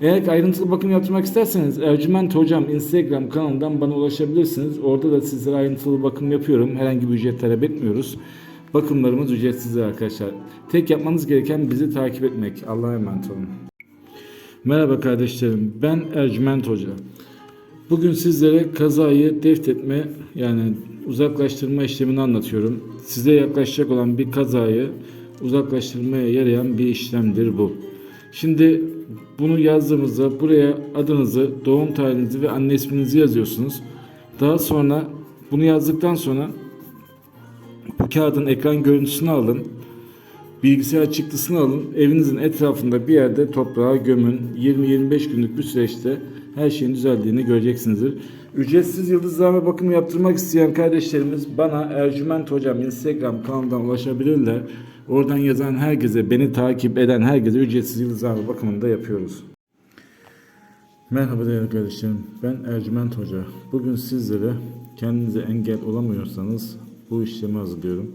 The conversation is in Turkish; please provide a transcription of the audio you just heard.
Eğer ayrıntılı bakım yaptırmak isterseniz Ercüment Hocam Instagram kanalından bana ulaşabilirsiniz. Orada da sizlere ayrıntılı bakım yapıyorum. Herhangi bir ücret talep etmiyoruz. Bakımlarımız ücretsizdir arkadaşlar. Tek yapmanız gereken bizi takip etmek. Allah'a emanet olun. Merhaba kardeşlerim. Ben Ercüment Hoca. Bugün sizlere kazayı deftetme yani uzaklaştırma işlemini anlatıyorum. Size yaklaşacak olan bir kazayı uzaklaştırmaya yarayan bir işlemdir bu. Şimdi bunu yazdığımızda buraya adınızı, doğum tarihinizi ve anne isminizi yazıyorsunuz. Daha sonra bunu yazdıktan sonra bu kağıdın ekran görüntüsünü alın. Bilgisayar çıktısını alın. Evinizin etrafında bir yerde toprağa gömün. 20-25 günlük bir süreçte her şeyin düzeldiğini göreceksinizdir. Ücretsiz yıldızlama bakımı yaptırmak isteyen kardeşlerimiz bana Ercüment Hocam Instagram kanalından ulaşabilirler. Oradan yazan herkese, beni takip eden herkese ücretsiz yıldızlama bakımını da yapıyoruz. Merhaba değerli kardeşlerim. Ben Ercüment Hoca. Bugün sizlere kendinize engel olamıyorsanız bu işlemi hazırlıyorum.